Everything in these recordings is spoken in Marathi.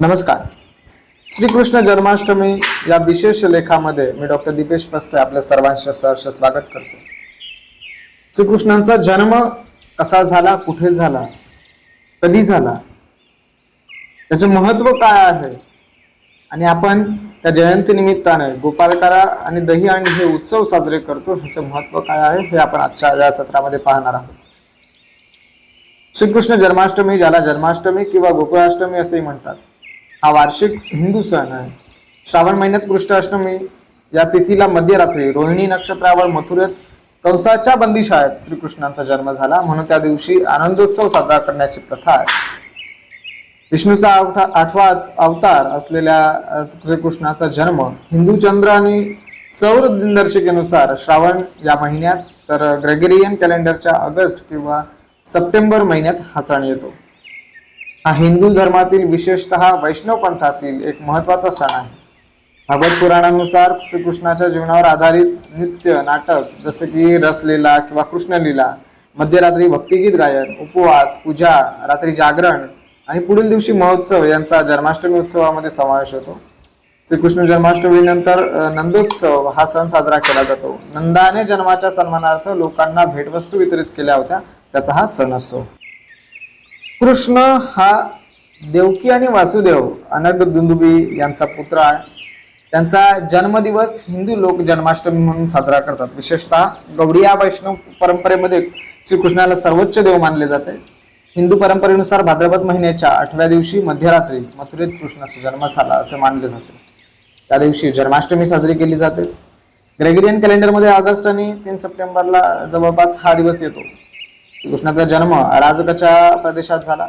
नमस्कार. श्रीकृष्ण जन्माष्टमी या विशेष लेखामध्ये मी डॉक्टर दीपेश पस्ते आपल्या सर्वांचे सहर्ष स्वागत करतो. श्रीकृष्णांचा जन्म कसा झाला कुठे झाला कधी झाला त्याचे महत्त्व काय आहे आणि आपण त्या जयंती निमित्ताने गोपालकारा आणि दही आणि हे उत्सव साजरे करतो ह्याचे महत्त्व काय आहे हे आपण आजच्या या सत्रामध्ये पाहणार आहोत. श्रीकृष्ण जन्माष्टमी ज्याला जन्माष्टमी किंवा गोकुळाष्टमी असेही म्हणतात हा वार्षिक हिंदू सण आहे. श्रावण महिन्यात कृष्णाष्टमी या तिथीला मध्यरात्री रोहिणी नक्षत्रावर मथुरेत कंसाच्या बंदिशाळेत श्रीकृष्णांचा जन्म झाला. म्हणून त्या दिवशी आनंदोत्सव साजरा करण्याची प्रथा आहे. विष्णूचा आठवा अवतार असलेल्या श्रीकृष्णाचा जन्म हिंदू चंद्र आणि सौर दिनदर्शिकेनुसार श्रावण या महिन्यात. तर ग्रेगेरियन कॅलेंडरच्या ऑगस्ट किंवा सप्टेंबर महिन्यात हा सण येतो. हा हिंदू धर्मातील विशेषतः वैष्णव पंथातील एक महत्त्वाचा सण आहे. भागवत पुराणानुसार श्रीकृष्णाच्या जीवनावर आधारित नृत्य नाटक जसे की रसलीला किंवा कृष्णलीला मध्यरात्री भक्तिगीत गायन उपवास पूजा रात्री जागरण आणि पुढील दिवशी महोत्सव यांचा जन्माष्टमी उत्सवामध्ये समावेश होतो. श्रीकृष्ण जन्माष्टमीनंतर नंदोत्सव हा सण साजरा केला जातो. नंदाने जन्माच्या सन्मानार्थ लोकांना भेटवस्तू वितरित केल्या होत्या. त्याचा हा सण असतो. कृष्ण हा देवकी आणि वासुदेव अनग दुंदुबी यांचा पुत्र आहे. त्यांचा जन्मदिवस हिंदू लोक जन्माष्टमी म्हणून साजरा करतात. विशेषतः गौडिया वैष्णव परंपरेमध्ये श्रीकृष्णाला सर्वोच्च देव मानले जाते. हिंदू परंपरेनुसार भाद्रपद महिन्याच्या आठव्या दिवशी मध्यरात्री मथुरेत कृष्णाचा जन्म झाला असे मानले जाते. त्या दिवशी जन्माष्टमी साजरी केली जाते. ग्रेगरियन कॅलेंडरमध्ये ऑगस्ट आणि तीन सप्टेंबरला जवळपास हा दिवस येतो. कृष्णाचा जन्म अराजकाच्या प्रदेशात झाला.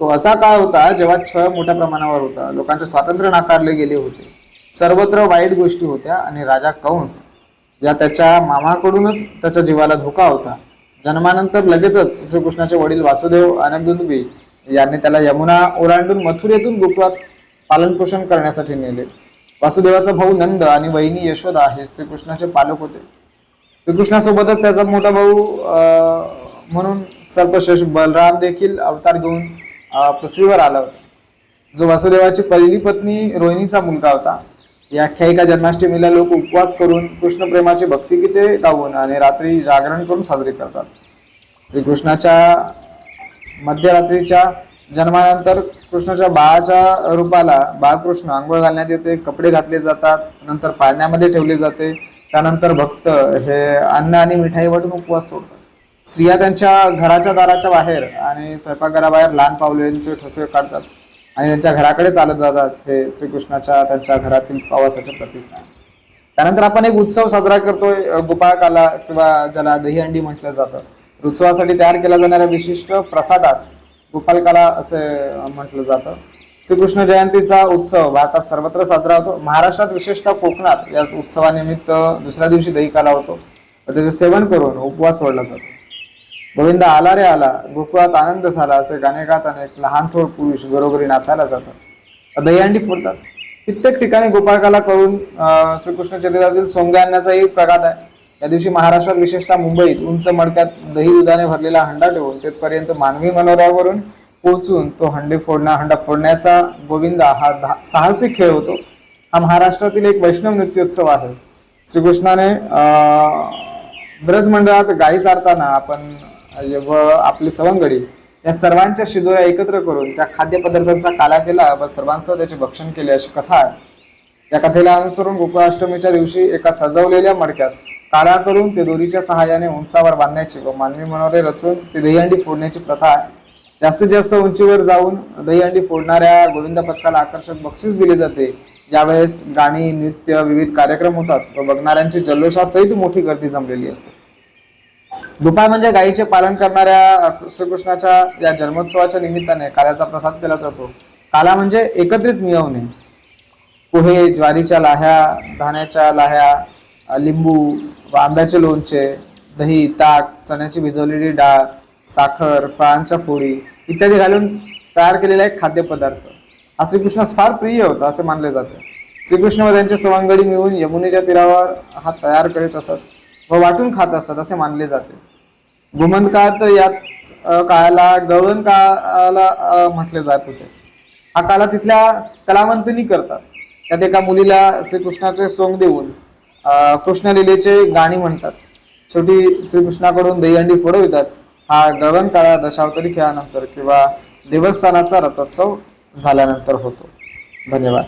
तो असा काळ होता जेव्हा छळ मोठ्या प्रमाणावर होता. लोकांचे स्वातंत्र्य नाकारले गेले होते. सर्वत्र वाईट गोष्टी होत्या आणि राजा कंस या त्याच्या मामाकडूनच त्याच्या जीवाला धोका होता. जन्मानंतर लगेचच श्रीकृष्णाचे वडील वासुदेव अनगदुंदुबी यांनी त्याला यमुना ओलांडून मथुरेतून गोकुळात पालनपोषण करण्यासाठी नेले. वासुदेवाचा भाऊ नंद आणि वहिनी यशोदा हे श्रीकृष्णाचे पालक होते. श्रीकृष्णासोबतच त्याचा मोठा भाऊ अं, म्हणून सर्पशेष बलराम देखील अवतार घेऊन पृथ्वीवर आला होता. जो वासुदेवाची पहिली पत्नी रोहिणीचा मुलगा होता. या आख्यायिका जन्माष्टमीला लोक उपवास करून कृष्णप्रेमाची भक्तिगीते गाऊन आणि रात्री जागरण करून साजरी करतात. श्रीकृष्णाच्या मध्यरात्रीच्या जन्मानंतर कृष्णाच्या बाळाच्या रूपाला बाळकृष्ण आंघोळ घालण्यात येते कपडे घातले जातात नंतर पाळण्यामध्ये ठेवले जाते त्यानंतर भक्त हे अन्न आणि मिठाई वाटून उपवास सोडतात. स्त्रिया त्यांच्या घराच्या दाराच्या बाहेर आणि स्वयंपाकघराबाहेर लहान पावलेंचे ठसे काढतात आणि त्यांच्या घराकडे चालत जातात. हे श्रीकृष्णाच्या त्यांच्या घरातील प्रवासाचे प्रतीक आहे. त्यानंतर आपण एक उत्सव साजरा करतोय गोपाळकाला किंवा ज्याला दहीहंडी म्हटलं जातं. उत्सवासाठी तयार केला जाणाऱ्या विशिष्ट प्रसादास गोपालकाला असे म्हटलं जातं. श्रीकृष्ण जयंतीचा उत्सव भारतात सर्वत्र साजरा होतो. महाराष्ट्रात विशेषतः कोकणात या उत्सवानिमित्त दुसऱ्या दिवशी दही काला होतो. त्याचे सेवन करून उपवास सोडला जातो. गोविंदा आला रे आला. गोकुळात आनंद झाला. असे गाणे गात अनेक लहान थोर पुरुष बरोबरी नाचायला जातात दहीहंडी फोडतात. कित्येक ठिकाणी गोपाळकाला करून श्रीकृष्ण चरित्रातील सोंगे आणण्याचाही प्रघात आहे. या दिवशी महाराष्ट्रात विशेषतः मुंबईत उंच मडक्यात दही दुधाने भरलेला हंडा ठेवून तिथपर्यंत मानवी मनोरावरून पोहोचून तो हंडे फोडणं हंडा फोडण्याचा गोविंदा हा धा- साहसी खेळ होतो. हा महाराष्ट्रातील एक वैष्णव नृत्योत्सव आहे. श्रीकृष्णाने ब्रज मंडळात गाई चारताना आपण म्हणजे व आपली सवंगडी या सर्वांच्या शिदोऱ्या एकत्र करून त्या खाद्यपदार्थांचा काला केला व सर्वांसह त्याचे भक्षण केले अशी कथा आहे. या कथेला अनुसरून गोकुळाष्टमीच्या दिवशी एका सजवलेल्या मडक्यात काला करून ते दोरीच्या सहाय्याने उंचावर बांधण्याची व मानवी मनोरे रचून ती दहीहंडी फोडण्याची प्रथा आहे. जास्तीत जास्त उंचीवर जाऊन दहीहंडी फोडणाऱ्या गोविंद पथकाला आकर्षक बक्षीस दिले जाते. यावेळेस गाणी नृत्य विविध कार्यक्रम होतात व बघणाऱ्यांची जल्लोषासहित मोठी गर्दी जमलेली असते. दुपार म्हणजे गायीचे पालन करणाऱ्या श्रीकृष्णाच्या या जन्मोत्सवाच्या निमित्ताने काल्याचा प्रसाद केला जातो. काला म्हणजे एकत्रित मिळवणे. पोहे ज्वारीच्या लाह्या धान्याच्या लाह्या लिंबू व आंब्याचे लोणचे दही ताक चण्याची भिजवलेली डाळ साखर फळांच्या फोडी इत्यादी घालून तयार केलेला एक खाद्यपदार्थ. हा श्रीकृष्णास फार प्रिय होता असे मानले जाते. श्रीकृष्ण व त्यांचे सवंगडी मिळून यमुनेच्या तीरावर हा तयार करीत असत. व वाटून खात असत असे मानले जाते. गोमंत काळात याच काळाला गवळण काळाला म्हटले जात होते. हा काला तिथल्या कलावंतनी करतात. त्यात एका मुलीला श्रीकृष्णाचे सोंग देऊन कृष्णलीलेचे गाणी म्हणतात. शेवटी श्रीकृष्णाकडून दहीहंडी फोडवितात हा गगन काळा दशावतरी खेळानंतर किंवा देवस्थानाचा रथोत्सव झाल्यानंतर होतो. धन्यवाद.